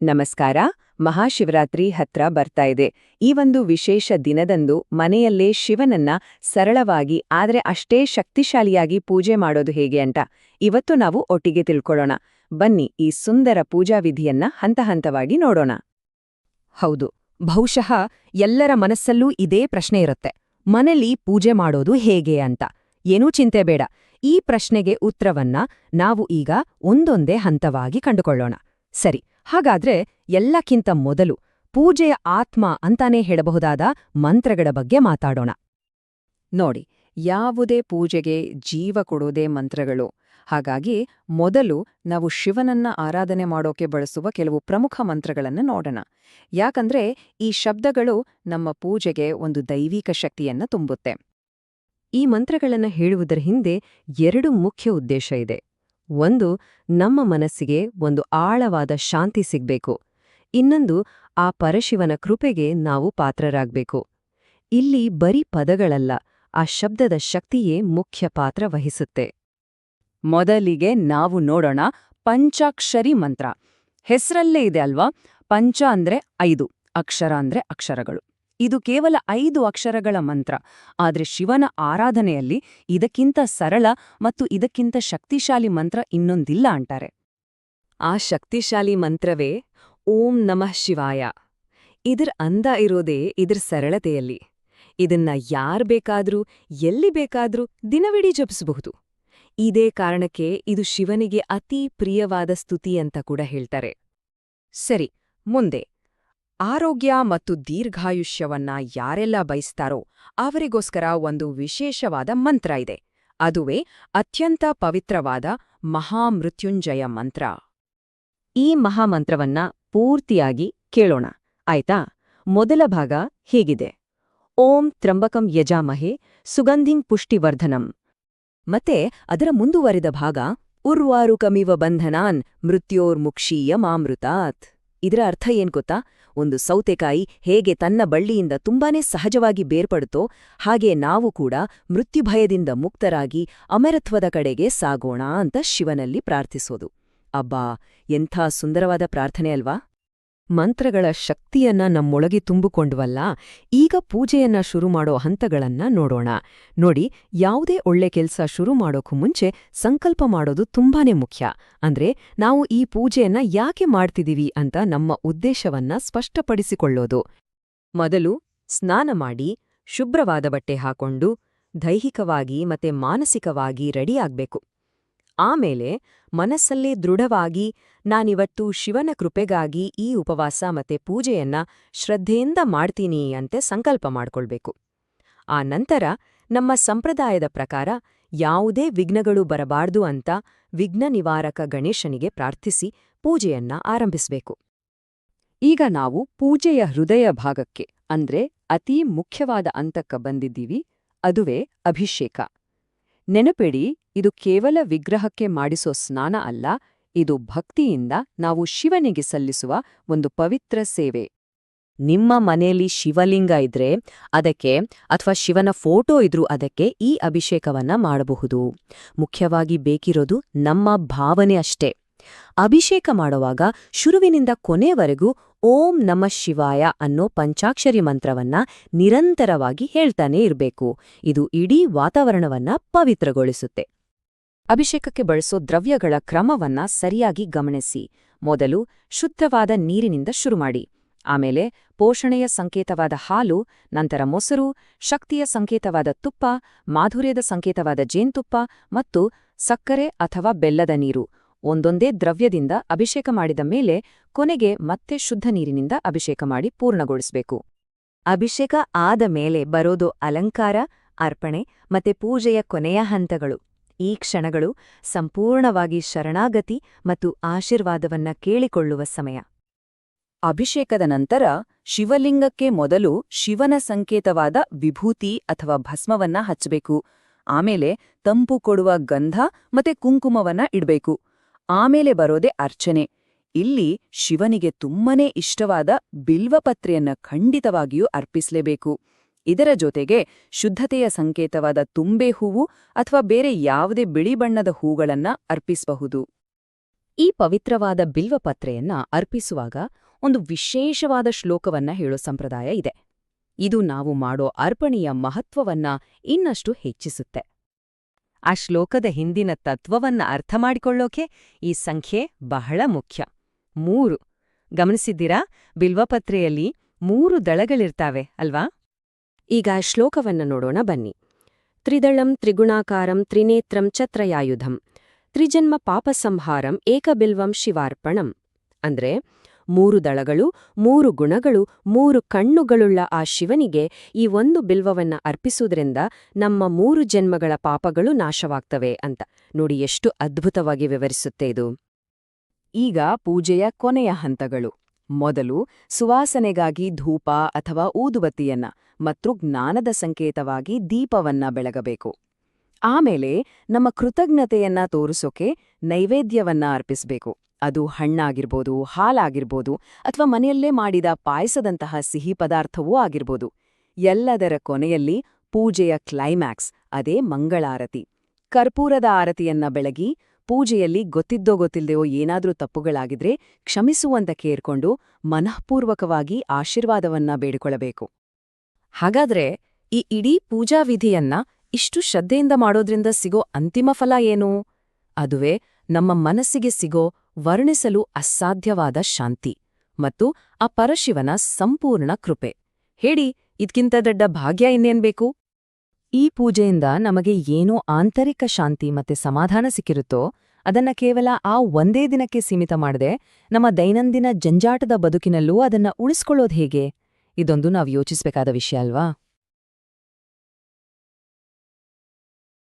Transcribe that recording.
ನಮಸ್ಕಾರ, ಮಹಾಶಿವರಾತ್ರಿ ಹತ್ರ ಬರ್ತಾ ಇದೆ. ಈ ಒಂದು ವಿಶೇಷ ದಿನದಂದು ಮನೆಯಲ್ಲೇ ಶಿವನನ್ನ ಸರಳವಾಗಿ, ಆದರೆ ಅಷ್ಟೇ ಶಕ್ತಿಶಾಲಿಯಾಗಿ ಪೂಜೆ ಮಾಡೋದು ಹೇಗೆ ಅಂತ ಇವತ್ತು ನಾವು ಒಟ್ಟಿಗೆ ತಿಳ್ಕೊಳ್ಳೋಣ. ಬನ್ನಿ, ಈ ಸುಂದರ ಪೂಜಾ ವಿಧಿಯನ್ನ ಹಂತ ಹಂತವಾಗಿ ನೋಡೋಣ. ಹೌದು, ಬಹುಶಃ ಎಲ್ಲರ ಮನಸ್ಸಲ್ಲೂ ಇದೇ ಪ್ರಶ್ನೆ ಇರುತ್ತೆ. ಮನೆಯಲ್ಲಿ ಪೂಜೆ ಮಾಡೋದು ಹೇಗೆ ಅಂತ. ಏನೂ ಚಿಂತೆ ಬೇಡ. ಈ ಪ್ರಶ್ನೆಗೆ ಉತ್ತರವನ್ನ ನಾವು ಈಗ ಒಂದೊಂದೇ ಹಂತವಾಗಿ ಕಂಡುಕೊಳ್ಳೋಣ. ಸರಿ ಹಾಗಾದ್ರೆ ಎಲ್ಲಕ್ಕಿಂತ ಮೊದಲು ಪೂಜೆಯ ಆತ್ಮ ಅಂತಾನೇ ಹೇಳಬಹುದಾದ ಮಂತ್ರಗಳ ಬಗ್ಗೆ ಮಾತಾಡೋಣ. ನೋಡಿ, ಯಾವುದೇ ಪೂಜೆಗೆ ಜೀವ ಕೊಡೋದೇ ಮಂತ್ರಗಳು. ಹಾಗಾಗಿ ಮೊದಲು ನಾವು ಶಿವನನ್ನ ಆರಾಧನೆ ಮಾಡೋಕೆ ಬಳಸುವ ಕೆಲವು ಪ್ರಮುಖ ಮಂತ್ರಗಳನ್ನು ನೋಡೋಣ. ಯಾಕಂದ್ರೆ ಈ ಶಬ್ದಗಳು ನಮ್ಮ ಪೂಜೆಗೆ ಒಂದು ದೈವಿಕ ಶಕ್ತಿಯನ್ನ ತುಂಬುತ್ತೆ. ಈ ಮಂತ್ರಗಳನ್ನು ಹೇಳುವುದರ ಹಿಂದೆ ಎರಡು ಮುಖ್ಯ ಉದ್ದೇಶ ಇದೆ. ಒಂದು ನಮ್ಮ ಮನಸ್ಸಿಗೆ ಒಂದು ಆಳವಾದ ಶಾಂತಿ ಸಿಗ್ಬೇಕು. ಇನ್ನೊಂದು, ಆ ಪರಶಿವನ ಕೃಪೆಗೆ ನಾವು ಪಾತ್ರರಾಗಬೇಕು. ಇಲ್ಲಿ ಬರೀ ಪದಗಳಲ್ಲ, ಆ ಶಬ್ದದ ಶಕ್ತಿಯೇ ಮುಖ್ಯ ಪಾತ್ರ ವಹಿಸುತ್ತೆ. ಮೊದಲಿಗೆ ನಾವು ನೋಡೋಣ ಪಂಚಾಕ್ಷರಿ ಮಂತ್ರ. ಹೆಸರಲ್ಲೇ ಇದೆ ಅಲ್ವಾ? ಪಂಚ ಅಂದ್ರೆ ಐದು, ಅಕ್ಷರ ಅಂದ್ರೆ ಅಕ್ಷರಗಳು. ಇದು ಕೇವಲ ಐದು ಅಕ್ಷರಗಳ ಮಂತ್ರ, ಆದರೆ ಶಿವನ ಆರಾಧನೆಯಲ್ಲಿ ಇದಕ್ಕಿಂತ ಸರಳ ಮತ್ತು ಇದಕ್ಕಿಂತ ಶಕ್ತಿಶಾಲಿ ಮಂತ್ರ ಇನ್ನೊಂದಿಲ್ಲ ಅಂತಾರೆ. ಆ ಶಕ್ತಿಶಾಲಿ ಮಂತ್ರವೇ ಓಂ ನಮಃ ಶಿವಾಯ. ಇದರ ಅಂದ ಇರೋದೇ ಇದರ ಸರಳತೆಯಲ್ಲಿ. ಇದನ್ನ ಯಾರ್ ಬೇಕಾದ್ರೂ, ಎಲ್ಲಿ ಬೇಕಾದ್ರೂ ದಿನವಿಡೀ ಜಪಿಸಬಹುದು. ಇದೇ ಕಾರಣಕ್ಕೆ ಇದು ಶಿವನಿಗೆ ಅತೀ ಪ್ರಿಯವಾದ ಸ್ತುತಿ ಅಂತ ಕೂಡ ಹೇಳ್ತಾರೆ. ಸರಿ, ಮುಂದೆ. ಆರೋಗ್ಯ ಮತ್ತು ದೀರ್ಘಾಯುಷ್ಯವನ್ನ ಯಾರೆಲ್ಲ ಬಯಸ್ತಾರೋ ಅವರಿಗೋಸ್ಕರ ಒಂದು ವಿಶೇಷವಾದ ಮಂತ್ರ ಇದೆ. ಅದುವೇ ಅತ್ಯಂತ ಪವಿತ್ರವಾದ ಮಹಾಮೃತ್ಯುಂಜಯ ಮಂತ್ರ. ಈ ಮಹಾಮಂತ್ರವನ್ನ ಪೂರ್ತಿಯಾಗಿ ಕೇಳೋಣ. ಆಯ್ತಾ? ಮೊದಲ ಭಾಗ ಹೀಗಿದೆ. ಓಂ ತ್ರಂಬಕಂ ಯಜಾಮಹೆ ಸುಗಂಧಿಂ ಪುಷ್ಟಿವರ್ಧನಂ. ಮತ್ತೆ ಅದರ ಮುಂದುವರಿದ ಭಾಗ ಉರ್ವಾರುಕಮಿವ ಬಂಧನಾನ್ ಮೃತ್ಯೋರ್ಮುಕ್ಷೀಯ ಮಾಮೃತಾತ್ ಇದರ ಅರ್ಥ ಏನ್ ಗೊತ್ತಾ? ಒಂದು ಸೌತೆಕಾಯಿ ಹೇಗೆ ತನ್ನ ಬಳ್ಳಿಯಿಂದ ತುಂಬಾನೇ ಸಹಜವಾಗಿ ಬೇರ್ಪಡುತ್ತೋ ಹಾಗೆ ನಾವು ಕೂಡ ಮೃತ್ಯುಭಯದಿಂದ ಮುಕ್ತರಾಗಿ ಅಮರತ್ವದ ಕಡೆಗೆ ಸಾಗೋಣ ಅಂತ ಶಿವನಲ್ಲಿ ಪ್ರಾರ್ಥಿಸೋದು. ಅಬ್ಬಾ, ಎಂಥ ಸುಂದರವಾದ ಪ್ರಾರ್ಥನೆ ಅಲ್ವಾ? ಮಂತ್ರಗಳ ಶಕ್ತಿಯನ್ನ ನಮ್ಮೊಳಗೆ ತುಂಬಿಕೊಂಡ್ವಲ್ಲ, ಈಗ ಪೂಜೆಯನ್ನ ಶುರು ಮಾಡೋ ಹಂತಗಳನ್ನ ನೋಡೋಣ. ನೋಡಿ, ಯಾವುದೇ ಒಳ್ಳೆ ಕೆಲ್ಸ ಶುರು ಮಾಡೋಕ್ಕೂ ಮುಂಚೆ ಸಂಕಲ್ಪ ಮಾಡೋದು ತುಂಬಾನೇ ಮುಖ್ಯ. ಅಂದ್ರೆ, ನಾವು ಈ ಪೂಜೆಯನ್ನ ಯಾಕೆ ಮಾಡ್ತಿದೀವಿ ಅಂತ ನಮ್ಮ ಉದ್ದೇಶವನ್ನ ಸ್ಪಷ್ಟಪಡಿಸಿಕೊಳ್ಳೋದು. ಮೊದಲು ಸ್ನಾನ ಮಾಡಿ, ಶುಭ್ರವಾದ ಬಟ್ಟೆ ಹಾಕೊಂಡು ದೈಹಿಕವಾಗಿ ಮತ್ತೆ ಮಾನಸಿಕವಾಗಿ ರೆಡಿಯಾಗ್ಬೇಕು ಆಮೇಲೆ ಮನಸ್ಸಲ್ಲೇ ದೃಢವಾಗಿ ನಾನಿವತ್ತು ಶಿವನ ಕೃಪೆಗಾಗಿ ಈ ಉಪವಾಸ ಮತ್ತೆ ಪೂಜೆಯನ್ನ ಶ್ರದ್ಧೆಯಿಂದ ಮಾಡ್ತೀನಿ ಅಂತೆ ಸಂಕಲ್ಪ ಮಾಡ್ಕೊಳ್ಬೇಕು. ಆ ನಂತರ ನಮ್ಮ ಸಂಪ್ರದಾಯದ ಪ್ರಕಾರ ಯಾವುದೇ ವಿಘ್ನಗಳು ಬರಬಾರ್ದು ಅಂತ ವಿಘ್ನ ನಿವಾರಕ ಗಣೇಶನಿಗೆ ಪ್ರಾರ್ಥಿಸಿ ಪೂಜೆಯನ್ನ ಆರಂಭಿಸಬೇಕು. ಈಗ ನಾವು ಪೂಜೆಯ ಹೃದಯ ಭಾಗಕ್ಕೆ, ಅಂದ್ರೆ ಅತೀ ಮುಖ್ಯವಾದ ಅಂತಕ್ಕ ಬಂದಿದ್ದೀವಿ, ಅದುವೇ ಅಭಿಷೇಕ. ನೆನಪಿಡಿ ಇದು ಕೇವಲ ವಿಗ್ರಹಕ್ಕೆ ಮಾಡಿಸೋ ಸ್ನಾನ ಅಲ್ಲ, ಇದು ಭಕ್ತಿಯಿಂದ ನಾವು ಶಿವನಿಗೆ ಸಲ್ಲಿಸುವ ಒಂದು ಪವಿತ್ರ ಸೇವೆ. ನಿಮ್ಮ ಮನೆಯಲ್ಲಿ ಶಿವಲಿಂಗ ಇದ್ರೆ ಅದಕ್ಕೆ ಅಥವಾ ಶಿವನ ಫೋಟೋ ಇದ್ರೂ ಅದಕ್ಕೆ ಈ ಅಭಿಷೇಕವನ್ನ ಮಾಡಬಹುದು. ಮುಖ್ಯವಾಗಿ ಬೇಕಿರೋದು ನಮ್ಮ ಭಾವನೆ ಅಷ್ಟೇ. ಅಭಿಷೇಕ ಮಾಡುವಾಗ ಶುರುವಿನಿಂದ ಕೊನೆವರೆಗೂ ಓಂ ನಮ ಶಿವಾಯ ಅನ್ನೋ ಪಂಚಾಕ್ಷರಿ ಮಂತ್ರವನ್ನ ನಿರಂತರವಾಗಿ ಹೇಳ್ತಾನೇ ಇರಬೇಕು. ಇದು ಇಡೀ ವಾತಾವರಣವನ್ನ ಪವಿತ್ರಗೊಳಿಸುತ್ತೆ. ಅಭಿಷೇಕಕ್ಕೆ ಬಳಸೋ ದ್ರವ್ಯಗಳ ಕ್ರಮವನ್ನ ಸರಿಯಾಗಿ ಗಮನಿಸಿ. ಮೊದಲು ಶುದ್ಧವಾದ ನೀರಿನಿಂದ ಶುರುಮಾಡಿ. ಆಮೇಲೆ ಪೋಷಣೆಯ ಸಂಕೇತವಾದ ಹಾಲು, ನಂತರ ಮೊಸರು, ಶಕ್ತಿಯ ಸಂಕೇತವಾದ ತುಪ್ಪ, ಮಾಧುರ್ಯದ ಸಂಕೇತವಾದ ಜೇನ್ತುಪ್ಪ ಮತ್ತು ಸಕ್ಕರೆ ಅಥವಾ ಬೆಲ್ಲದ ನೀರು. ಒಂದೊಂದೇ ದ್ರವ್ಯದಿಂದ ಅಭಿಷೇಕ ಮಾಡಿದ ಮೇಲೆ ಕೊನೆಗೆ ಮತ್ತೆ ಶುದ್ಧ ನೀರಿನಿಂದ ಅಭಿಷೇಕ ಮಾಡಿ ಪೂರ್ಣಗೊಳಿಸಬೇಕು. ಅಭಿಷೇಕ ಆದ ಮೇಲೆ ಬರೋದು ಅಲಂಕಾರ, ಅರ್ಪಣೆ ಮತ್ತೆ ಪೂಜೆಯ ಕೊನೆಯ ಹಂತಗಳು. ಈ ಕ್ಷಣಗಳು ಸಂಪೂರ್ಣವಾಗಿ ಶರಣಾಗತಿ ಮತ್ತು ಆಶೀರ್ವಾದವನ್ನ ಕೇಳಿಕೊಳ್ಳುವ ಸಮಯ. ಅಭಿಷೇಕದ ನಂತರ ಶಿವಲಿಂಗಕ್ಕೆ ಮೊದಲು ಶಿವನ ಸಂಕೇತವಾದ ವಿಭೂತಿ ಅಥವಾ ಭಸ್ಮವನ್ನ ಹಚ್ಚಬೇಕು. ಆಮೇಲೆ ತಂಪು ಕೊಡುವ ಗಂಧ ಮತ್ತೆ ಕುಂಕುಮವನ್ನ ಇಡ್ಬೇಕು. ಆಮೇಲೆ ಬರೋದೆ ಅರ್ಚನೆ. ಇಲ್ಲಿ ಶಿವನಿಗೆ ತುಂಬನೇ ಇಷ್ಟವಾದ ಬಿಲ್ವಪತ್ರೆಯನ್ನ ಖಂಡಿತವಾಗಿಯೂ ಅರ್ಪಿಸಲೇಬೇಕು. ಇದರ ಜೊತೆಗೆ ಶುದ್ಧತೆಯ ಸಂಕೇತವಾದ ತುಂಬೆ ಹೂವು ಅಥವಾ ಬೇರೆ ಯಾವುದೇ ಬಿಳಿ ಬಣ್ಣದ ಹೂಗಳನ್ನ ಅರ್ಪಿಸಬಹುದು. ಈ ಪವಿತ್ರವಾದ ಬಿಲ್ವಪತ್ರೆಯನ್ನ ಅರ್ಪಿಸುವಾಗ ಒಂದು ವಿಶೇಷವಾದ ಶ್ಲೋಕವನ್ನ ಹೇಳೋ ಸಂಪ್ರದಾಯ ಇದೆ. ಇದು ನಾವು ಮಾಡೋ ಅರ್ಪಣೆಯ ಮಹತ್ವವನ್ನ ಇನ್ನಷ್ಟು ಹೆಚ್ಚಿಸುತ್ತೆ. ಆ ಶ್ಲೋಕದ ಹಿಂದಿನ ತತ್ವವನ್ನ ಅರ್ಥ ಮಾಡಿಕೊಳ್ಳೋಕೆ ಈ ಸಂಖ್ಯೆ ಬಹಳ ಮುಖ್ಯ. ಮೂರು. ಗಮನಿಸಿದ್ದೀರಾ? ಬಿಲ್ವಪತ್ರೆಯಲ್ಲಿ ಮೂರು ದಳಗಳಿರ್ತಾವೆ, ಅಲ್ವಾ? ಈಗ ಶ್ಲೋಕವನ್ನು ನೋಡೋಣ ಬನ್ನಿ. ತ್ರಿದಳಂ ತ್ರಿಗುಣಾಕಾರಂ ತ್ರಿನೇತ್ರಂ ಛತ್ರಯಾಯುಧಂ. ತ್ರಿಜನ್ಮ ಪಾಪ ಸಂಹಾರಂ ಏಕಬಿಲ್ವಂ ಶಿವಾರ್ಪಣಂ. ಅಂದ್ರೆ ಮೂರು ದಳಗಳು, ಮೂರು ಗುಣಗಳು, ಮೂರು ಕಣ್ಣುಗಳುಳ್ಳ ಆ ಶಿವನಿಗೆ ಈ ಒಂದು ಬಿಲ್ವವನ್ನ ಅರ್ಪಿಸುವುದರಿಂದ ನಮ್ಮ ಮೂರು ಜನ್ಮಗಳ ಪಾಪಗಳು ನಾಶವಾಗ್ತವೆ ಅಂತ. ನೋಡಿ ಎಷ್ಟು ಅದ್ಭುತವಾಗಿ ವಿವರಿಸುತ್ತೆ ಇದು. ಈಗ ಪೂಜೆಯ ಕೊನೆಯ ಹಂತಗಳು. ಮೊದಲು ಸುವಾಸನೆಗಾಗಿ ಧೂಪ ಅಥವಾ ಊದುಬತ್ತಿಯನ್ನ ಮತ್ತು ಜ್ಞಾನದ ಸಂಕೇತವಾಗಿ ದೀಪವನ್ನ ಬೆಳಗಬೇಕು. ಆಮೇಲೆ ನಮ್ಮ ಕೃತಜ್ಞತೆಯನ್ನ ತೋರಿಸೋಕೆ ನೈವೇದ್ಯವನ್ನ ಅರ್ಪಿಸಬೇಕು. ಅದು ಹಣ್ಣಾಗಿರ್ಬೋದು, ಹಾಲಾಗಿರ್ಬೋದು ಅಥವಾ ಮನೆಯಲ್ಲೇ ಮಾಡಿದ ಪಾಯಸದಂತಹ ಸಿಹಿ ಪದಾರ್ಥವೂ ಆಗಿರ್ಬೋದು. ಎಲ್ಲದರ ಕೊನೆಯಲ್ಲಿ ಪೂಜೆಯ ಕ್ಲೈಮ್ಯಾಕ್ಸ್, ಅದೇ ಮಂಗಳಾರತಿ. ಕರ್ಪೂರದ ಆರತಿಯನ್ನ ಬೆಳಗಿ ಪೂಜೆಯಲ್ಲಿ ಗೊತ್ತಿದ್ದೋ ಗೊತ್ತಿಲ್ಲದೆಯೋ ಏನಾದ್ರೂ ತಪ್ಪುಗಳಾಗಿದ್ರೆ ಕ್ಷಮಿಸುವಂತ ಕೇರ್ಕೊಂಡು ಮನಃಪೂರ್ವಕವಾಗಿ ಆಶೀರ್ವಾದವನ್ನ ಬೇಡಿಕೊಳ್ಳಬೇಕು. ಹಾಗಾದ್ರೆ ಈ ಇಡೀ ಪೂಜಾ ವಿಧಿಯನ್ನ ಇಷ್ಟು ಶ್ರದ್ಧೆಯಿಂದ ಮಾಡೋದ್ರಿಂದ ಸಿಗೋ ಅಂತಿಮ ಫಲ ಏನು? ಅದುವೇ ನಮ್ಮ ಮನಸ್ಸಿಗೆ ಸಿಗೋ ವರ್ಣಿಸಲು ಅಸಾಧ್ಯವಾದ ಶಾಂತಿ ಮತ್ತು ಆ ಪರಶಿವನ ಸಂಪೂರ್ಣ ಕೃಪೆ. ಹೇಳಿ, ಇದ್ಕಿಂತ ದೊಡ್ಡ ಭಾಗ್ಯ ಇನ್ನೇನ್ಬೇಕು? ಈ ಪೂಜೆಯಿಂದ ನಮಗೆ ಏನು ಆಂತರಿಕ ಶಾಂತಿ ಮತ್ತೆ ಸಮಾಧಾನ ಸಿಕ್ಕಿರುತ್ತೋ, ಅದನ್ನ ಕೇವಲ ಆ ಒಂದೇ ದಿನಕ್ಕೆ ಸೀಮಿತ ಮಾಡದೆ, ನಮ್ಮ ದೈನಂದಿನ ಜಂಜಾಟದ ಬದುಕಿನಲ್ಲೂ ಅದನ್ನ ಉಳಿಸ್ಕೊಳ್ಳೋದು ಹೇಗೆ? ಇದೊಂದು ನಾವು ಯೋಚಿಸಬೇಕಾದ ವಿಷಯ ಅಲ್ವಾ?